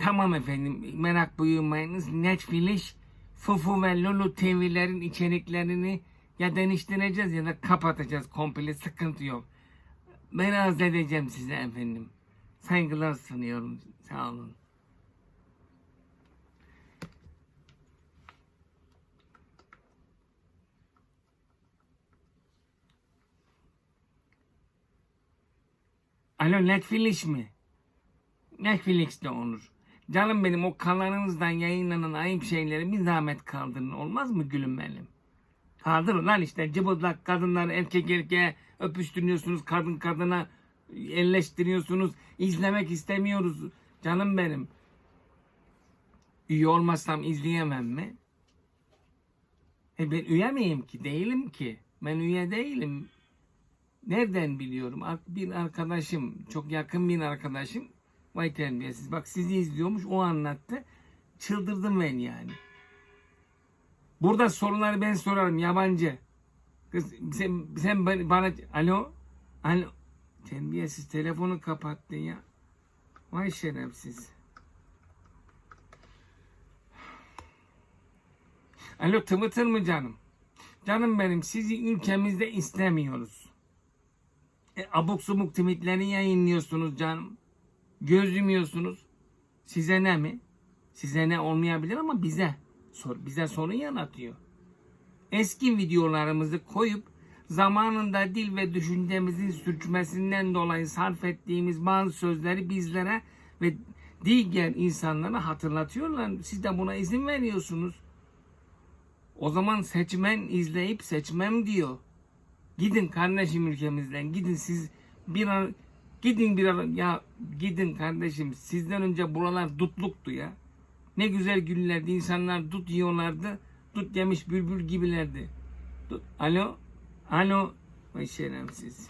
Tamam efendim merak buyurmayınız. Netflix, Fufu ve Lulu TV'lerin içeriklerini ya değiştireceğiz ya da kapatacağız komple sıkıntı yok. Ben arz edeceğim size efendim. Saygılar sunuyorum. Sağ olun. Alo Netflix mi? Netflix'te olur. Canım benim o kanalınızdan yayınlanan ayıp şeyleri bir zahmet kaldırın. Olmaz mı gülüm benim? Kaldırın lan işte cıbıldak kadınlar erkek erkeğe öpüştürüyorsunuz. Kadın kadına elleştiriyorsunuz. İzlemek istemiyoruz. Canım benim. Üye olmazsam izleyemem mi? E ben üye miyim ki? Değilim ki. Ben üye değilim. Nereden biliyorum? Bir arkadaşım, çok yakın bir arkadaşım, vay terbiyesiz. Bak sizi izliyormuş, o anlattı. Çıldırdım ben yani. Burada soruları ben sorarım, yabancı. Kız sen, sen ba- bana, alo, alo, terbiyesiz telefonu kapattı ya. Vay şerefsiz. Alo Twitter mı canım? Canım benim sizi ülkemizde istemiyoruz. E, abuk subuk tweetleri yayınlıyorsunuz canım. Göz yumuyorsunuz. Size ne mi? Size ne olmayabilir ama bize sor, bize sorun yaratıyor. Eski videolarımızı koyup zamanında dil ve düşüncemizin sürçmesinden dolayı sarf ettiğimiz bazı sözleri bizlere ve diğer insanlara hatırlatıyorlar. Siz de buna izin veriyorsunuz. O zaman seçmen izleyip seçmem diyor. Gidin kardeşim ülkemizden gidin siz bir an gidin bir an ya gidin kardeşim sizden önce buralar dutluktu ya. Ne güzel günlerdi insanlar dut yiyorlardı. Dut yemiş bülbül gibilerdi. Dut, alo alo Vay şerefsiz.